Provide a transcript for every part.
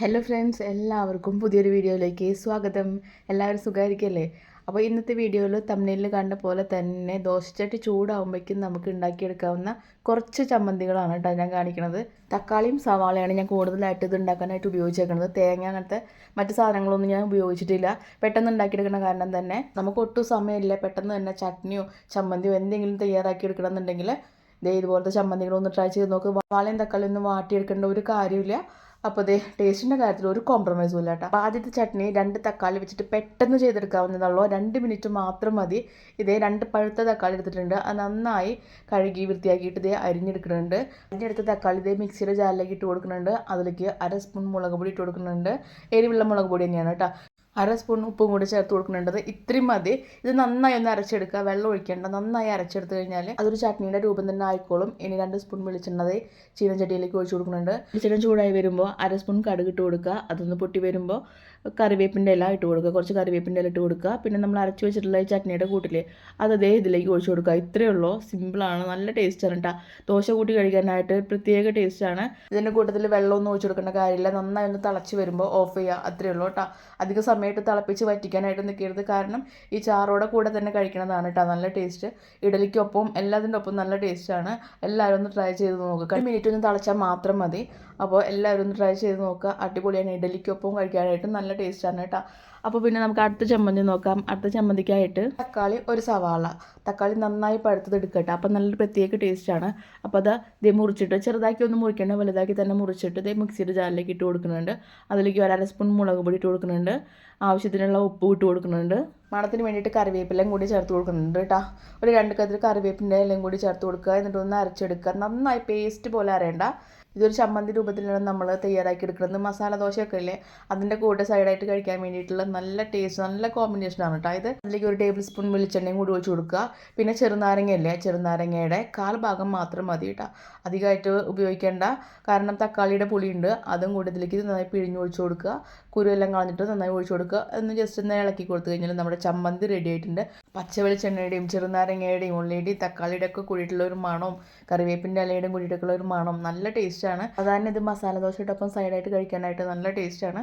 Hello friends എല്ലാവർക്കും പുതിയൊരു വീഡിയോയിലേക്ക് സ്വാഗതം. എല്ലാവരും സുഖമായിരിക്കല്ലേ? അപ്പോൾ ഇന്നത്തെ വീഡിയോയിൽ തമിഴിൽ കണ്ട പോലെ തന്നെ ദോശച്ചട്ടി ചൂടാകുമ്പോഴേക്കും നമുക്ക് ഉണ്ടാക്കിയെടുക്കാവുന്ന കുറച്ച് ചമ്മന്തികളാണ് കേട്ടോ ഞാൻ കാണിക്കുന്നത് തക്കാളിയും സവാളയാണ് ഞാൻ കൂടുതലായിട്ട് ഇത് ഉണ്ടാക്കാനായിട്ട് ഉപയോഗിച്ചേക്കുന്നത് തേങ്ങ അങ്ങനത്തെ മറ്റു സാധനങ്ങളൊന്നും ഞാൻ ഉപയോഗിച്ചിട്ടില്ല. പെട്ടെന്ന് ഉണ്ടാക്കിയെടുക്കുന്ന കാരണം തന്നെ നമുക്ക് ഒട്ടും സമയമില്ല. പെട്ടെന്ന് തന്നെ ചട്നിയോ ചമ്മന്തിയോ എന്തെങ്കിലും തയ്യാറാക്കി എടുക്കണം എന്നുണ്ടെങ്കിൽ ദേ ഇതുപോലത്തെ ചമ്മന്തികളൊന്ന് ട്രൈ ചെയ്ത് നോക്ക്. വാളയും തക്കാളിയൊന്നും വാട്ടിയെടുക്കേണ്ട ഒരു കാര്യമില്ല. അപ്പോൾ ദേ ടേസ്റ്റിന്റെ കാര്യത്തിൽ ഒരു കോംപ്രമൈസും ഇല്ല കേട്ടോ ആദ്യത്തെ ചട്നി രണ്ട് തക്കാളി വെച്ചിട്ട് പെട്ടെന്ന് ചെയ്തെടുക്കാവുന്നതുള്ളൂ രണ്ട് മിനിറ്റ് മാത്രം മതി. ഇതേ രണ്ട് പഴുത്ത തക്കാളി എടുത്തിട്ടുണ്ട്. അത് നന്നായി കഴുകി വൃത്തിയാക്കിയിട്ട് ഇതേ അരിഞ്ഞെടുക്കുന്നുണ്ട്. അരിഞ്ഞെടുത്ത തക്കാളി ഇതേ മിക്സിയുടെ ജാലിലേക്ക് ഇട്ട് കൊടുക്കുന്നുണ്ട്. അതിലേക്ക് അര സ്പൂൺ മുളക് പൊടി ഇട്ട് കൊടുക്കുന്നുണ്ട്. എരിവുള്ള മുളക് പൊടി തന്നെയാണ് കേട്ടോ. അര സ്പൂൺ ഉപ്പും കൂടി ചേർത്ത് കൊടുക്കുന്നുണ്ട്. ഇത്രയും മതി. ഇത് നന്നായി ഒന്ന് അരച്ചെടുക്കുക. വെള്ളം ഒഴിക്കേണ്ട. നന്നായി അരച്ചെടുത്ത് കഴിഞ്ഞാൽ അതൊരു ചട്നിയുടെ രൂപം തന്നെ ആയിക്കോളും. ഇനി രണ്ട് സ്പൂൺ വെളിച്ചെണ്ണത് ചീനച്ചട്ടിയിലേക്ക് ഒഴിച്ചു കൊടുക്കുന്നുണ്ട്. വെളിച്ചെണ്ണ ചൂടായി വരുമ്പോൾ അര സ്പൂൺ കടുകിട്ട് കൊടുക്കുക. അതൊന്ന് പൊട്ടി വരുമ്പോൾ കറിവേപ്പിന്റെ ഇല ഇട്ട് കൊടുക്കുക. കുറച്ച് കറിവേപ്പിന്റെ ഇല ഇട്ട് കൊടുക്കുക. പിന്നെ നമ്മൾ അരച്ച് വെച്ചിട്ടുള്ള ചട്നിയുടെ കൂട്ടില്ലേ അത് അതേ ഇതിലേക്ക് ഒഴിച്ച് കൊടുക്കുക. ഇത്രയേ ഉള്ളൂ. സിമ്പിളാണ് നല്ല ടേസ്റ്റാണ് കേട്ടോ ദോശ കൂട്ടി കഴിക്കാനായിട്ട് പ്രത്യേക ടേസ്റ്റാണ് ഇതിന്റെ കൂട്ടത്തിൽ വെള്ളമൊന്നും ഒഴിച്ച് കൊടുക്കേണ്ട കാര്യമില്ല. നന്നായി ഒന്ന് തിളച്ച് വരുമ്പോൾ ഓഫ് ചെയ്യുക. അത്രയേ ഉള്ളൂ കേട്ടോ അധിക സമയത്ത് തിളപ്പിച്ച് വറ്റിക്കാനായിട്ട് നിൽക്കരുത്. കാരണം ഈ ചാറോടെ കൂടെ തന്നെ കഴിക്കണതാണ് കേട്ടോ നല്ല ടേസ്റ്റ് ഇഡലിക്കൊപ്പം എല്ലാത്തിന്റെ ഒപ്പം നല്ല ടേസ്റ്റാണ് എല്ലാവരും ഒന്ന് ട്രൈ ചെയ്ത് നോക്കുക ഒരു മിനിറ്റ് ഒന്ന് തിളച്ചാൽ മാത്രം മതി. അപ്പോൾ എല്ലാവരും ഒന്ന് ട്രൈ ചെയ്ത് നോക്കുക. അടിപൊളിയാണ്. ഇഡലിക്കൊപ്പം കഴിക്കാനായിട്ട് നല്ല ടേസ്റ്റാണ് കേട്ടോ. അപ്പോൾ പിന്നെ നമുക്ക് അടുത്ത ചമ്മന്തി നോക്കാം. അടുത്ത ചമ്മന്തിക്കായിട്ട് തക്കാളി ഒരു സവാള. തക്കാളി നന്നായി പഴുത്തത് എടുക്കട്ടെ. അപ്പോൾ നല്ലൊരു പ്രത്യേക ടേസ്റ്റാണ് അപ്പോൾ അത് ഇത് മുറിച്ചിട്ട് ചെറുതാക്കി ഒന്ന് മുറിക്കേണ്ട. വലുതാക്കി തന്നെ മുറിച്ചിട്ട് ഇത് മിക്സിയുടെ ജാറിലേക്ക് ഇട്ട് കൊടുക്കുന്നുണ്ട്. അതിലേക്ക് ഒരു അര സ്പൂൺ മുളക് പൊടി ഇട്ട് കൊടുക്കുന്നുണ്ട്. ആവശ്യത്തിനുള്ള ഉപ്പ് ഇട്ട് കൊടുക്കുന്നുണ്ട്. മണത്തിന് വേണ്ടിയിട്ട് കറിവേപ്പിലയും കൂടി ചേർത്ത് കൊടുക്കുന്നുണ്ട് കേട്ടോ. ഒരു രണ്ട് കതിർ കറിവേപ്പിന്റെ എല്ലാം കൂടി ചേർത്ത് കൊടുക്കുക. എന്നിട്ട് ഒന്ന് അരച്ചെടുക്കുക. നന്നായി പേസ്റ്റ് പോലെ അരയണ്ട. ഇതൊരു ചമ്മന്തി രൂപത്തിലാണ് നമ്മൾ തയ്യാറാക്കി എടുക്കുന്നത്. മസാല ദോശയൊക്കെ ഇല്ലേ? അതിന്റെ കൂടെ സൈഡായിട്ട് കഴിക്കാൻ വേണ്ടിയിട്ടുള്ള നല്ല ടേസ്റ്റ് നല്ല കോമ്പിനേഷനാണ് കേട്ടോ ഇത്. അതിലേക്ക് ഒരു ടേബിൾ സ്പൂൺ വെളിച്ചെണ്ണയും കൂടി ഒഴിച്ച് കൊടുക്കുക. പിന്നെ ചെറുനാരങ്ങ ഇല്ലേ? ചെറുനാരങ്ങയുടെ കാൽ ഭാഗം മാത്രം മതി കേട്ടോ. അധികമായിട്ട് ഉപയോഗിക്കേണ്ട. കാരണം തക്കാളിയുടെ പുളിയുണ്ട്. അതും കൂടി ഇതിലേക്ക് നന്നായി പിഴിഞ്ഞ് ഒഴിച്ച് കൊടുക്കുക. കുരുവെല്ലാം കളഞ്ഞിട്ട് നന്നായി ഒഴിച്ച് കൊടുക്കുക. എന്ന് ജസ്റ്റ് ഒന്ന് ഇളക്കി കൊടുത്തു കഴിഞ്ഞാൽ നമ്മുടെ ചമ്മന്തി റെഡി ആയിട്ടുണ്ട് പച്ച വെളിച്ചെണ്ണയുടെയും ചെറുനാരങ്ങയുടെയും ഉള്ളിയുടെയും തക്കാളിയുടെ ഒക്കെ കൂടിയിട്ടുള്ള ഒരു മണവും കറിവേപ്പിന്റെ ഇലയുടെയും കൂടിയിട്ടുള്ള ഒരു മണവും നല്ല ടേസ്റ്റാണ് അതാണ് ഇത് മസാല ദോശയോടൊപ്പം സൈഡായിട്ട് കഴിക്കാനായിട്ട് നല്ല ടേസ്റ്റാണ്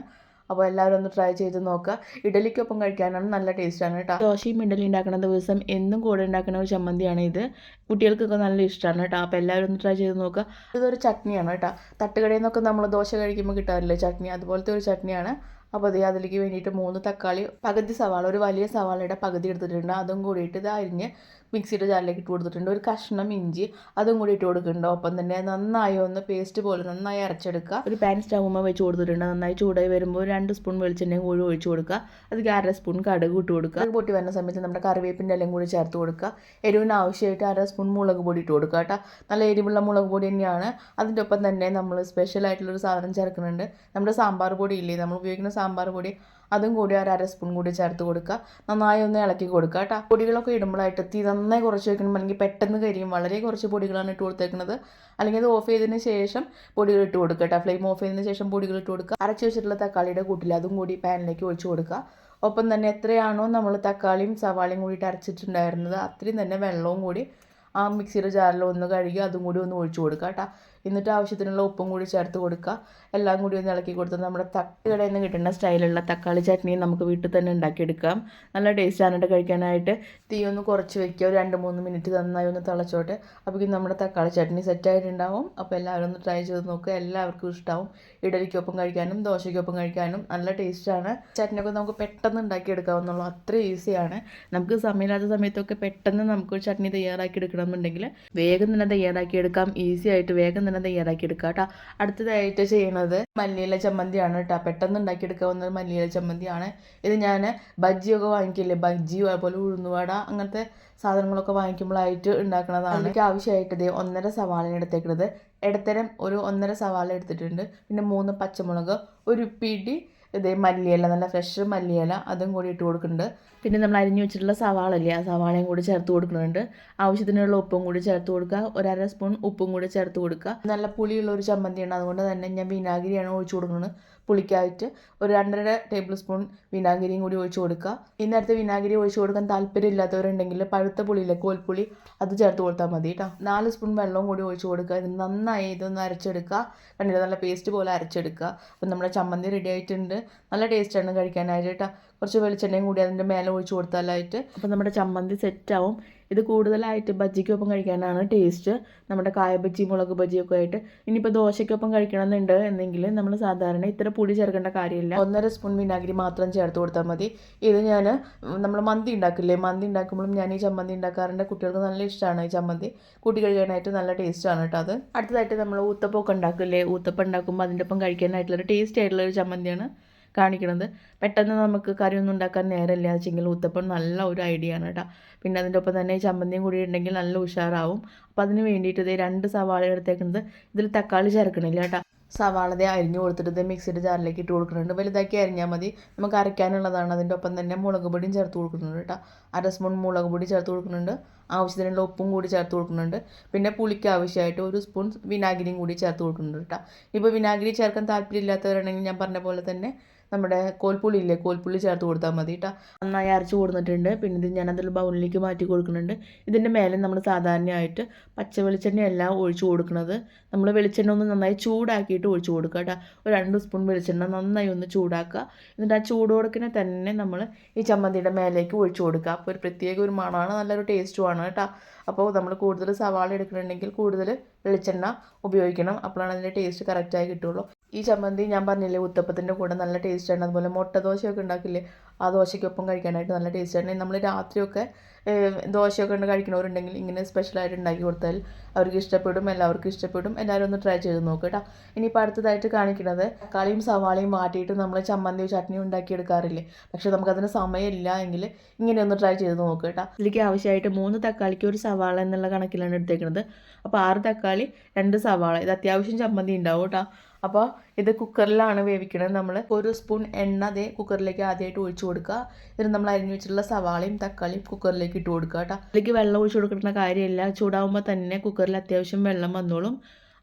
അപ്പോൾ എല്ലാവരും ഒന്ന് ട്രൈ ചെയ്ത് നോക്കുക. ഇഡലിക്കൊപ്പം കഴിക്കാനാണ് നല്ല ടേസ്റ്റാണ് കേട്ടോ. ദോശയും ഇഡലി ഉണ്ടാക്കുന്ന ദിവസം എന്നും കൂടെ ഉണ്ടാക്കുന്ന ഒരു ചമ്മന്തിയാണ് ഇത്. കുട്ടികൾക്കൊക്കെ നല്ല ഇഷ്ടമാണ് കേട്ടോ. അപ്പോൾ എല്ലാവരും ഒന്ന് ട്രൈ ചെയ്ത് നോക്കുക. ഇതൊരു ചട്നിയാണ് കേട്ടോ. തട്ടുകടയിൽ നിന്നൊക്കെ നമ്മൾ ദോശ കഴിക്കുമ്പോൾ കിട്ടാറില്ലേ ചട്നി? അതുപോലത്തെ ഒരു ചട്നിയാണ്. അപ്പോൾ അതേ അതിലേക്ക് വേണ്ടിയിട്ട് മൂന്ന് തക്കാളി പകുതി സവാള ഒരു വലിയ സവാളയുടെ പകുതി എടുത്തിട്ടുണ്ട്. അതും കൂടിയിട്ട് ഇത് അരിഞ്ഞ് മിക്സിയുടെ ജാറിലേക്ക് ഇട്ട് കൊടുത്തിട്ടുണ്ട്. ഒരു കഷ്ണം ഇഞ്ചി അതും കൂടി ഇട്ട് കൊടുക്കുന്നുണ്ട്. ഒപ്പം തന്നെ നന്നായി ഒന്ന് പേസ്റ്റ് പോലെ നന്നായി അരച്ചെടുക്കുക. ഒരു പാൻ സ്റ്റൗമ്മ വെച്ച് കൊടുത്തിട്ടുണ്ട്. നന്നായി ചൂടായി വരുമ്പോൾ രണ്ട് സ്പൂൺ വെളിച്ചെണ്ണയും കൂടി ഒഴിച്ച് കൊടുക്കുക. അതിലേക്ക് അര സ്പൂൺ കടുക് ഇട്ട് കൊടുക്കുക. അത് പൊട്ടി വരുന്ന സമയത്ത് നമ്മുടെ കറിവേപ്പിന്റെ എല്ലാം കൂടി ചേർത്ത് കൊടുക്കുക. എരിവിന് ആവശ്യമായിട്ട് അര സ്പൂൺ മുളക് പൊടി ഇട്ട് കൊടുക്കുക കേട്ടോ. നല്ല എരിവുള്ള മുളക് പൊടി തന്നെയാണ്. അതിന്റെ ഒപ്പം തന്നെ നമ്മൾ സ്പെഷ്യൽ ആയിട്ടുള്ളൊരു സാധനം ചേർക്കുന്നുണ്ട്. നമ്മുടെ സാമ്പാർ പൊടി ഇല്ലേ? നമ്മൾ ഉപയോഗിക്കുന്ന സാമ്പാർ പൊടി. അതും കൂടി ഒരു അര സ്പൂൺ കൂടി ചേർത്ത് കൊടുക്കുക. നന്നായി ഒന്ന് ഇളക്കി കൊടുക്കുക കേട്ടോ. പൊടികളൊക്കെ ഇടുമ്പോഴായിട്ട് തീ നന്നായി കുറച്ച് വെക്കണം. അല്ലെങ്കിൽ പെട്ടെന്ന് കരിയും. വളരെ കുറച്ച് പൊടികളാണ് ഇട്ട് കൊടുത്തേക്കുന്നത്. അല്ലെങ്കിൽ അത് ഓഫ് ചെയ്തതിന് ശേഷം പൊടികൾ ഇട്ട് കൊടുക്കുക കേട്ടോ. ഫ്ലെയിം ഓഫ് ചെയ്തതിന് ശേഷം പൊടികൾ ഇട്ട് കൊടുക്കുക. അരച്ച് വെച്ചിട്ടുള്ള തക്കാളിയുടെ കൂട്ടിൽ അതും കൂടി പാനിലേക്ക് ഒഴിച്ച് കൊടുക്കുക. ഒപ്പം തന്നെ എത്രയാണോ നമ്മൾ തക്കാളിയും സവാളയും കൂടിയിട്ട് അരച്ചിട്ടുണ്ടായിരുന്നത് അത്രയും തന്നെ വെള്ളവും കൂടി ആ മിക്സിയുടെ ജാറിൽ ഒന്ന് കഴുകി അതും കൂടി ഒന്ന് ഒഴിച്ചു കൊടുക്കുക കേട്ടോ. എന്നിട്ട് ആവശ്യത്തിനുള്ള ഉപ്പും കൂടി ചേർത്ത് കൊടുക്കുക. എല്ലാം കൂടി ഒന്ന് ഇളക്കി കൊടുത്ത് നമ്മുടെ തട്ടുകടയിൽ നിന്ന് കിട്ടുന്ന സ്റ്റൈലുള്ള തക്കാളി ചട്നി നമുക്ക് വീട്ടിൽ തന്നെ ഉണ്ടാക്കിയെടുക്കാം. നല്ല ടേസ്റ്റാണ് കേട്ടോ കഴിക്കാനായിട്ട്. തീ ഒന്ന് കുറച്ച് വെക്കുക. ഒരു രണ്ട് മൂന്ന് മിനിറ്റ് നന്നായി ഒന്ന് തിളച്ചോട്ടെ. അപ്പോഴേക്കും നമ്മുടെ തക്കാളി ചട്നി സെറ്റായിട്ടുണ്ടാവും അപ്പോൾ എല്ലാവരും ഒന്ന് ട്രൈ ചെയ്ത് നോക്കുക. എല്ലാവർക്കും ഇഷ്ടമാവും. ഇഡലിക്കൊപ്പം കഴിക്കാനും ദോശയ്ക്കൊപ്പം കഴിക്കാനും നല്ല ടേസ്റ്റാണ് ചട്നിയൊക്കെ നമുക്ക് പെട്ടെന്ന് ഉണ്ടാക്കിയെടുക്കാവുന്നുള്ളൂ അത്ര ഈസിയാണ് നമുക്ക് സമയമില്ലാത്ത സമയത്തൊക്കെ പെട്ടെന്ന് നമുക്ക് ചട്നി തയ്യാറാക്കി എടുക്കണമെന്നുണ്ടെങ്കിൽ വേഗം തന്നെ തയ്യാറാക്കിയെടുക്കാം ഈസി ആയിട്ട് വേഗം തന്നെ തയ്യാറാക്കിയെടുക്കാം കേട്ടോ അടുത്തതായിട്ട് ചെയ്യണത് മല്ലിയില ചമ്മന്തിയാണ് കേട്ടോ പെട്ടെന്ന് ഉണ്ടാക്കിയെടുക്കാവുന്ന മല്ലിയില ചമ്മന്തിയാണ്. ഇത് ഞാൻ ബജ്ജിയൊക്കെ വാങ്ങിക്കില്ലേ? ബജ്ജി അതുപോലെ ഉഴുന്നുവട അങ്ങനത്തെ സാധനങ്ങളൊക്കെ വാങ്ങിക്കുമ്പോഴായിട്ട് ഉണ്ടാക്കുന്നതാണ് എനിക്ക് ആവശ്യമായിട്ട് ഇത് ഒന്നര സവാള എടുത്തേക്കുന്നത് ഇടത്തരം ഒരു ഒന്നര സവാള എടുത്തിട്ടുണ്ട്. പിന്നെ മൂന്ന് പച്ചമുളക് ഒരു പിടി ഇതേ മല്ലിയില നല്ല ഫ്രഷ് മല്ലിയില അതും കൂടി ഇട്ട് കൊടുക്കുന്നുണ്ട്. പിന്നെ നമ്മൾ അരിഞ്ഞു വെച്ചിട്ടുള്ള സവാള ഇല്ലേ ആ സവാളയും കൂടി ചേർത്ത് കൊടുക്കുന്നുണ്ട്. ആവശ്യത്തിനുള്ള ഉപ്പും കൂടി ചേർത്ത് കൊടുക്കുക. ഒരര സ്പൂൺ ഉപ്പും കൂടി ചേർത്ത് കൊടുക്കുക. നല്ല പുളിയുള്ള ഒരു ചമ്മന്തിയാണ്. അതുകൊണ്ട് തന്നെ ഞാൻ വിനാഗിരിയാണ് ഒഴിച്ചു കൊടുക്കുന്നത്. പുളിക്കായിട്ട് ഒരു രണ്ടര ടേബിൾ സ്പൂൺ വിനാഗിരിയും കൂടി ഒഴിച്ച് കൊടുക്കുക. ഈ നേരത്തെ വിനാഗിരി ഒഴിച്ച് കൊടുക്കാൻ താല്പര്യമില്ലാത്തവരുണ്ടെങ്കിൽ പഴുത്ത പുളിയില്ല കോൽപ്പുളി അത് ചേർത്ത് കൊടുത്താൽ മതി കേട്ടോ. നാല് സ്പൂൺ വെള്ളവും കൂടി ഒഴിച്ച് കൊടുക്കുക. ഇത് നന്നായി ഇതൊന്ന് അരച്ചെടുക്കുക. കണ്ടില്ല നല്ല പേസ്റ്റ് പോലെ അരച്ചെടുക്കുക. അപ്പം നമ്മുടെ ചമ്മന്തി റെഡി ആയിട്ടുണ്ട്. നല്ല ടേസ്റ്റാണ് കഴിക്കാനായിട്ട് കേട്ടോ. കുറച്ച് വെളിച്ചെണ്ണയും കൂടി അതിന്റെ മേലെ ഒഴിച്ച് കൊടുത്താലായിട്ട്. അപ്പം നമ്മുടെ ചമ്മന്തി സെറ്റാവും ഇത് കൂടുതലായിട്ട് ബജ്ജിക്കൊപ്പം കഴിക്കാനാണ് ടേസ്റ്റ്. നമ്മുടെ കായ ബജ്ജി മുളക് ബജ്ജിയൊക്കെ ആയിട്ട്. ഇനിയിപ്പോൾ ദോശയ്ക്കൊപ്പം കഴിക്കണമെന്നുണ്ട് എന്നെങ്കിൽ നമ്മൾ സാധാരണ ഇത്ര പൊടി ചേർക്കേണ്ട കാര്യമില്ല. ഒന്നര സ്പൂൺ വിനാഗിരി മാത്രം ചേർത്ത് കൊടുത്താൽ മതി. ഇത് ഞാൻ നമ്മൾ മന്തി ഉണ്ടാക്കില്ലേ? മന്തി ഉണ്ടാക്കുമ്പോഴും ഞാൻ ഈ ചമ്മന്തി ഉണ്ടാക്കാറുണ്ട്. കുട്ടികൾക്ക് നല്ല ഇഷ്ടമാണ് ഈ ചമ്മന്തി. കൂട്ടി കഴിക്കാനായിട്ട് നല്ല ടേസ്റ്റാണ് കേട്ടോ അത്. അടുത്തതായിട്ട് നമ്മൾ ഊത്തപ്പൊക്കെ ഉണ്ടാക്കില്ലേ? ഊത്തപ്പം ഉണ്ടാക്കുമ്പോൾ അതിന്റെ ഒപ്പം കഴിക്കാനായിട്ടുള്ളൊരു ടേസ്റ്റ് ആയിട്ടുള്ള ഒരു ചമ്മന്തിയാണ്. കാണിക്കണത്. പെട്ടെന്ന് നമുക്ക് കറിയൊന്നും ഉണ്ടാക്കാൻ നേരമില്ല വെച്ചെങ്കിൽ ഊത്തപ്പം നല്ല ഒരു ഐഡിയ ആണ് കേട്ടോ. പിന്നെ അതിന്റെ ഒപ്പം തന്നെ ചമ്മന്തിയും കൂടി ഉണ്ടെങ്കിൽ നല്ല ഉഷാറാവും. അപ്പോൾ അതിന് വേണ്ടിയിട്ട് ഇത് രണ്ട് സവാള എടുത്തേക്കുന്നത് ഇതിൽ തക്കാളി ചേർക്കണില്ല കേട്ടോ. സവാള ദേ അരിഞ്ഞു കൊടുത്തിട്ട് മിക്സിയുടെ ജാറിലേക്ക് ഇട്ട് കൊടുക്കുന്നുണ്ട് വലുതാക്കി അരിഞ്ഞാൽ മതി. നമുക്ക് അരയ്ക്കാനുള്ളതാണ്. അതിന്റെ ഒപ്പം തന്നെ മുളക് പൊടിയും ചേർത്ത് കൊടുക്കുന്നുണ്ട് കേട്ടോ. അര സ്പൂൺ മുളക് പൊടി ചേർത്ത് കൊടുക്കുന്നുണ്ട്. ആവശ്യത്തിനുള്ള ഉപ്പും കൂടി ചേർത്ത് കൊടുക്കുന്നുണ്ട്. പിന്നെ പുളിക്ക് ആവശ്യമായിട്ട് ഒരു സ്പൂൺ വിനാഗിരിയും കൂടി ചേർത്ത് കൊടുക്കുന്നുണ്ട് കേട്ടോ. ഇപ്പോൾ വിനാഗിരി ചേർക്കാൻ താല്പര്യമില്ലാത്തവരാണെങ്കിൽ ഞാൻ പറഞ്ഞ പോലെ തന്നെ നമ്മുടെ കോൽപ്പുളി ഇല്ലേ കോൽപ്പുളി ചേർത്ത് കൊടുത്താൽ മതി കേട്ടോ നന്നായി അരച്ച് കൊടുത്തിട്ടുണ്ട്. പിന്നെ ഇത് ഞാനതിൽ ബൗളിലേക്ക് മാറ്റി കൊടുക്കുന്നുണ്ട്. ഇതിന്റെ മേലെ നമ്മൾ സാധാരണയായിട്ട് പച്ച വെളിച്ചെണ്ണയല്ല ഒഴിച്ചു കൊടുക്കുന്നത്. നമ്മൾ വെളിച്ചെണ്ണ ഒന്ന് നന്നായി ചൂടാക്കിയിട്ട് ഒഴിച്ചു കൊടുക്കുക കേട്ടോ ഒരു രണ്ട് സ്പൂൺ വെളിച്ചെണ്ണ നന്നായി ഒന്ന് ചൂടാക്കുക. എന്നിട്ട് ആ ചൂട് ചൂടോടക്കിനെ തന്നെ നമ്മൾ ഈ ചമ്മന്തിയുടെ മേലേക്ക് ഒഴിച്ചു കൊടുക്കുക. അപ്പോൾ ഒരു പ്രത്യേക ഒരു മണമാണ് നല്ലൊരു ടേസ്റ്റുമാണ് കേട്ടോ അപ്പോൾ നമ്മൾ കൂടുതൽ സവാള എടുക്കണമെങ്കിൽ കൂടുതൽ വെളിച്ചെണ്ണ ഉപയോഗിക്കണം. അപ്പോഴാണ് അതിന്റെ ടേസ്റ്റ് കറക്റ്റായി കിട്ടുള്ളൂ. ഈ ചമ്മന്തി ഞാൻ പറഞ്ഞില്ലേ ഉത്തപ്പത്തിന്റെ കൂടെ നല്ല ടേസ്റ്റ് ആണ്. അതുപോലെ മുട്ട ദോശയൊക്കെ ഉണ്ടാക്കില്ലേ ആ ദോശയ്ക്കൊപ്പം കഴിക്കാനായിട്ട് നല്ല ടേസ്റ്റ് ആണ്. നമ്മൾ രാത്രിയൊക്കെ ദോശയൊക്കെ ഉണ്ട് കഴിക്കണവരുണ്ടെങ്കിൽ ഇങ്ങനെ സ്പെഷ്യലായിട്ട് ഉണ്ടാക്കി കൊടുത്താൽ അവർക്ക് ഇഷ്ടപ്പെടും എല്ലാവർക്കും ഇഷ്ടപ്പെടും. എല്ലാവരും ഒന്ന് ട്രൈ ചെയ്ത് നോക്കുക കേട്ടോ ഇനിയിപ്പോൾ അടുത്തതായിട്ട് കാണിക്കുന്നത് തക്കാളിയും സവാളയും മാറ്റിയിട്ട് നമ്മൾ ചമ്മന്തിയോ ചട്നിയോ ഉണ്ടാക്കിയെടുക്കാറില്ലേ? പക്ഷേ നമുക്കതിന് സമയമില്ല എങ്കിൽ ഇങ്ങനെ ഒന്ന് ട്രൈ ചെയ്ത് നോക്കുക കേട്ടോ ഇതിലേക്ക് ആവശ്യമായിട്ട് മൂന്ന് തക്കാളിക്ക് ഒരു സവാള എന്നുള്ള കണക്കിലാണ് എടുത്തേക്കുന്നത് അപ്പോൾ ആറ് തക്കാളി രണ്ട് സവാള. ഇത് അത്യാവശ്യം ചമ്മന്തി ഉണ്ടാവും കേട്ടോ അപ്പോൾ ഇത് കുക്കറിലാണ് വേവിക്കുന്നത് നമ്മൾ ഒരു സ്പൂൺ എണ്ണ അതേ കുക്കറിലേക്ക് ആദ്യമായിട്ട് ഒഴിച്ചു കൊടുക്കുക. എന്നിട്ട് നമ്മൾ അരിഞ്ഞു വെച്ചിട്ടുള്ള സവാളയും തക്കാളിയും കുക്കറിലേക്ക് ഇട്ട് കൊടുക്കുക കേട്ടോ. അതിലേക്ക് വെള്ളം ഒഴിച്ചു കൊടുക്കേണ്ട കാര്യമില്ല. ചൂടാവുമ്പോൾ തന്നെ കുക്കറിൽ അത്യാവശ്യം വെള്ളം വന്നോളും.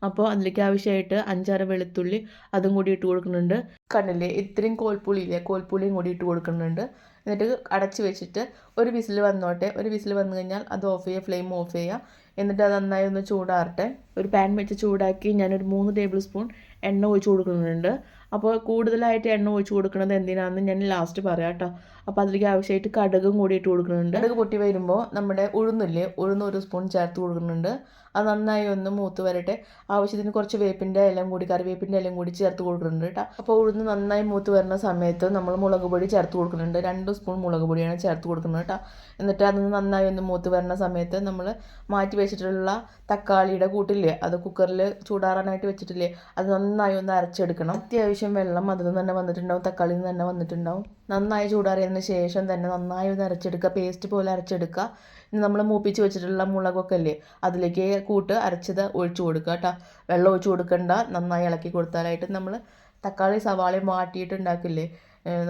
അപ്പോൾ അതിലേക്ക് ആവശ്യമായിട്ട് അഞ്ചാറ് വെളുത്തുള്ളി അതും കൂടി ഇട്ട് കൊടുക്കുന്നുണ്ട്. കണ്ടില്ലേ ഇത്രയും കോൽപ്പുളിയില്ലേ? കോൽപ്പുളിയും കൂടി ഇട്ട് കൊടുക്കുന്നുണ്ട്. എന്നിട്ട് അടച്ചു വെച്ചിട്ട് ഒരു വിസിൽ വന്നോട്ടെ. ഒരു വിസിൽ വന്നു കഴിഞ്ഞാൽ അത് ഓഫ് ചെയ്യുക ഫ്ലെയിം ഓഫ് ചെയ്യുക. എന്നിട്ട് അത് നന്നായി ഒന്ന് ചൂടാറട്ടെ. ഒരു പാൻ വെച്ച് ചൂടാക്കി ഞാനൊരു മൂന്ന് ടേബിൾ സ്പൂൺ എണ്ണ ഒഴിച്ച് കൊടുക്കുന്നുണ്ട്. അപ്പോൾ കൂടുതലായിട്ട് എണ്ണ ഒഴിച്ച് കൊടുക്കുന്നത് എന്തിനാണെന്ന് ഞാൻ ലാസ്റ്റ് പറയാം കേട്ടോ. അപ്പോൾ അതിലേക്ക് ആവശ്യമായിട്ട് കടുകും കൂടി ഇട്ട് കൊടുക്കുന്നുണ്ട്. കടുക് പൊട്ടി വരുമ്പോൾ നമ്മുടെ ഉഴുന്നില്ലേ ഉഴുന്ന് ഒരു സ്പൂൺ ചേർത്ത് കൊടുക്കുന്നുണ്ട്. അത് നന്നായി ഒന്ന് മൂത്ത് വരട്ടെ. ആവശ്യത്തിന് കുറച്ച് വേപ്പിന്റെ ഇലയും കൂടി കറിവേപ്പിന്റെ ഇലയും കൂടി ചേർത്ത് കൊടുക്കുന്നുണ്ട് കേട്ടോ. അപ്പോൾ ഉഴുന്ന് നന്നായി മൂത്ത് വരുന്ന സമയത്ത് നമ്മൾ മുളക് പൊടി ചേർത്ത് കൊടുക്കുന്നുണ്ട്. രണ്ട് സ്പൂൺ മുളക് പൊടിയാണ് ചേർത്ത് കൊടുക്കുന്നത് കേട്ടോ. എന്നിട്ട് അത് നന്നായി ഒന്ന് മൂത്ത് വരുന്ന സമയത്ത് നമ്മൾ മാറ്റി വെച്ചിട്ടുള്ള തക്കാളിയുടെ കൂട്ടില്ലേ അത് കുക്കറിൽ ചൂടാറാനായിട്ട് വെച്ചിട്ടില്ലേ അത് നന്നായി ഒന്ന് അരച്ചെടുക്കണം. അത്യാവശ്യം വെള്ളം അതിൽ നിന്ന് തന്നെ വന്നിട്ടുണ്ടാവും തക്കാളിയിൽ നിന്ന് തന്നെ വന്നിട്ടുണ്ടാവും. നന്നായി ചൂടാറിയതിന് ശേഷം തന്നെ നന്നായി ഒന്ന് അരച്ചെടുക്കുക. പേസ്റ്റ് പോലെ അരച്ചെടുക്കുക. ഇനി നമ്മൾ മൂപ്പിച്ച് വെച്ചിട്ടുള്ള മുളകൊക്കെ അല്ലേ അതിലേക്ക് കൂട്ട് അരച്ചത് ഒഴിച്ചു കൊടുക്കുക കേട്ടോ. വെള്ളം ഒഴിച്ചു കൊടുക്കണ്ട നന്നായി ഇളക്കി കൊടുത്താലായിട്ട് നമ്മൾ തക്കാളി സവാളയും മാറ്റിയിട്ട് ഉണ്ടാക്കില്ലേ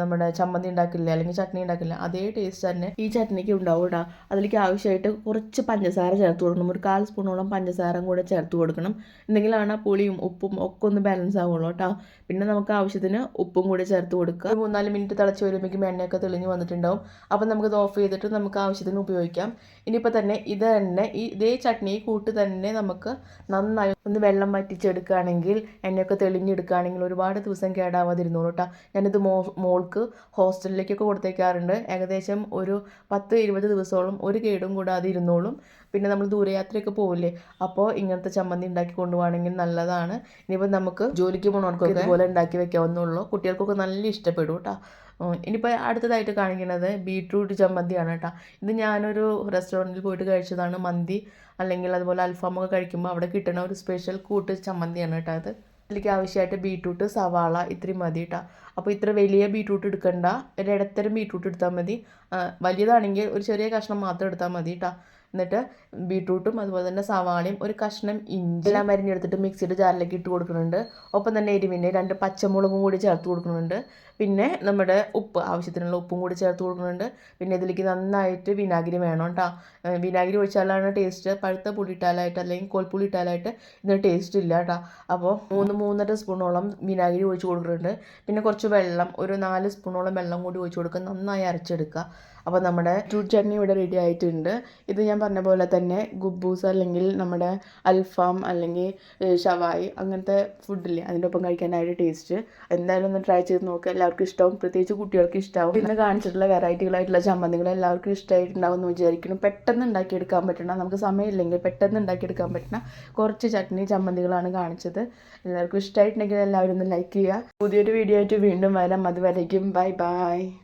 നമ്മുടെ ചമ്മന്തി ഉണ്ടാക്കില്ല അല്ലെങ്കിൽ ചട്നി ഉണ്ടാക്കില്ല അതേ ടേസ്റ്റ് തന്നെ ഈ ചട്നിക്ക് ഉണ്ടാവും കേട്ടോ അതിലേക്ക് ആവശ്യമായിട്ട് കുറച്ച് പഞ്ചസാര ചേർത്ത് കൊടുക്കണം. ഒരു കാൽ സ്പൂണോളം പഞ്ചസാര കൂടെ ചേർത്ത് കൊടുക്കണം. എന്തെങ്കിലാണ് പുളിയും ഉപ്പും ഒക്കെ ഒന്ന് ബാലൻസ് ആവുള്ളൂ കേട്ടോ പിന്നെ നമുക്ക് ആവശ്യത്തിന് ഉപ്പും കൂടി ചേർത്ത് കൊടുക്കുക. ഒരു മൂന്നാൽ മിനിറ്റ് തിളച്ച് വരുമ്പോഴേക്കും എണ്ണയൊക്കെ തെളിഞ്ഞ് വന്നിട്ടുണ്ടാവും. അപ്പം നമുക്കത് ഓഫ് ചെയ്തിട്ട് നമുക്ക് ആവശ്യത്തിന് ഉപയോഗിക്കാം. ഇനിയിപ്പോൾ തന്നെ ഇത് തന്നെ ഈ ഇതേ ചട്നി കൂട്ട് തന്നെ നമുക്ക് നന്നായി ഒന്ന് വെള്ളം വറ്റിച്ചെടുക്കുകയാണെങ്കിൽ എണ്ണയൊക്കെ തെളിഞ്ഞെടുക്കുകയാണെങ്കിൽ ഒരുപാട് ദിവസം കേടാവാതിരുന്നോളൂ കേട്ടോ ഞാനിത് മോ മോൾക്ക് ഹോസ്റ്റലിലേക്കൊക്കെ കൊടുത്തേക്കാറുണ്ട്. ഏകദേശം ഒരു പത്ത് ഇരുപത് ദിവസത്തോളം ഒരു കേടും കൂടാതെ ഇരുന്നോളും. പിന്നെ നമ്മൾ ദൂരയാത്രയൊക്കെ പോവില്ലേ? അപ്പോൾ ഇങ്ങനത്തെ ചമ്മന്തി ഉണ്ടാക്കി കൊണ്ടുപോകണമെങ്കിൽ നല്ലതാണ്. ഇനിയിപ്പോൾ നമുക്ക് ജോലിക്ക് പോകണവർക്ക് ഇതുപോലെ ഉണ്ടാക്കി വെക്കാവുന്നുള്ളൂ കുട്ടികൾക്കൊക്കെ നല്ല ഇഷ്ടപ്പെടും കേട്ടോ ഇനിയിപ്പോൾ അടുത്തതായിട്ട് കാണിക്കുന്നത് ബീട്രൂട്ട് ചമ്മന്തിയാണ് കേട്ടോ ഇത് ഞാനൊരു റെസ്റ്റോറന്റിൽ പോയിട്ട് കഴിച്ചതാണ് മന്തി. അല്ലെങ്കിൽ അതുപോലെ അൽഫാമൊക്കെ കഴിക്കുമ്പോൾ അവിടെ കിട്ടുന്ന ഒരു സ്പെഷ്യൽ കൂട്ട് ചമ്മന്തിയാണ് കേട്ടോ അത് അതിലേക്ക് ആവശ്യമായിട്ട് ബീട്രൂട്ട് സവാള ഇത്രയും മതി കേട്ടോ അപ്പോൾ ഇത്ര വലിയ ബീട്രൂട്ട് എടുക്കണ്ട. ഒരു ഇടത്തരം ബീട്രൂട്ട് എടുത്താൽ മതി. വലിയതാണെങ്കിൽ ഒരു ചെറിയ കഷ്ണം മാത്രം എടുത്താൽ മതി കേട്ടോ എന്നിട്ട് ബീട്രൂട്ടും അതുപോലെ തന്നെ സവാളയും ഒരു കഷ്ണം ഇഞ്ചി എല്ലാം മരിഞ്ഞെടുത്തിട്ട് മിക്സിയുടെ ജാറിലേക്ക് ഇട്ട് കൊടുക്കുന്നുണ്ട്. ഒപ്പം തന്നെ എരിവിന്റെ രണ്ട് പച്ചമുളകും കൂടി ചേർത്ത് കൊടുക്കുന്നുണ്ട്. പിന്നെ നമ്മുടെ ഉപ്പ് ആവശ്യത്തിനുള്ള ഉപ്പും കൂടി ചേർത്ത് കൊടുക്കുന്നുണ്ട്. പിന്നെ ഇതിലേക്ക് നന്നായിട്ട് വിനാഗിരി വേണം കേട്ടോ വിനാഗിരി ഒഴിച്ചാലാണ് ടേസ്റ്റ് പഴുത്ത പുളി ഇട്ടാലായിട്ട് അല്ലെങ്കിൽ കോൽപ്പുളി ഇട്ടാലായിട്ട് ഇതിന് ടേസ്റ്റ് ഇല്ല കേട്ടോ അപ്പോൾ മൂന്ന് മൂന്നര സ്പൂണോളം വിനാഗിരി ഒഴിച്ച് കൊടുക്കുന്നുണ്ട്. പിന്നെ കുറച്ച് വെള്ളം ഒരു നാല് സ്പൂണോളം വെള്ളം കൂടി ഒഴിച്ച് കൊടുക്കുക. നന്നായി അരച്ചെടുക്കുക. അപ്പോൾ നമ്മുടെ ബീട്രൂട്ട് ചട്നി ഇവിടെ റെഡി ആയിട്ടുണ്ട്. ഇത് ഞാൻ പറഞ്ഞ പോലെ തന്നെ ഗുബൂസ് അല്ലെങ്കിൽ നമ്മുടെ അൽഫാം അല്ലെങ്കിൽ ഷവായ് ഷവായി അങ്ങനത്തെ ഫുഡില്ലേ അതിന്റെ ഒപ്പം കഴിക്കാനായിട്ട് ടേസ്റ്റ് എന്തായാലും ഒന്ന് ട്രൈ ചെയ്ത് നോക്കുക എല്ലാവർക്കും ഇഷ്ടമാവും പ്രത്യേകിച്ച് കുട്ടികൾക്ക് ഇഷ്ടമാവും പിന്നെ കാണിച്ചിട്ടുള്ള വെറൈറ്റികളായിട്ടുള്ള ചമ്മന്തികൾ എല്ലാവർക്കും ഇഷ്ടമായിട്ടുണ്ടാവും എന്ന് വിചാരിക്കുന്നു. പെട്ടെന്ന് ഉണ്ടാക്കിയെടുക്കാൻ പറ്റണം നമുക്ക് സമയമില്ലെങ്കിൽ പെട്ടെന്ന് ഉണ്ടാക്കിയെടുക്കാൻ പറ്റണ കുറച്ച് ചട്നി ചമ്മന്തികളാണ് കാണിച്ചത്. എല്ലാവർക്കും ഇഷ്ടമായിട്ടുണ്ടെങ്കിൽ എല്ലാവരും ഒന്ന് ലൈക്ക് ചെയ്യുക. പുതിയൊരു വീഡിയോ ആയിട്ട് വീണ്ടും വരാം. അതുവരേക്കും ബൈ ബൈ.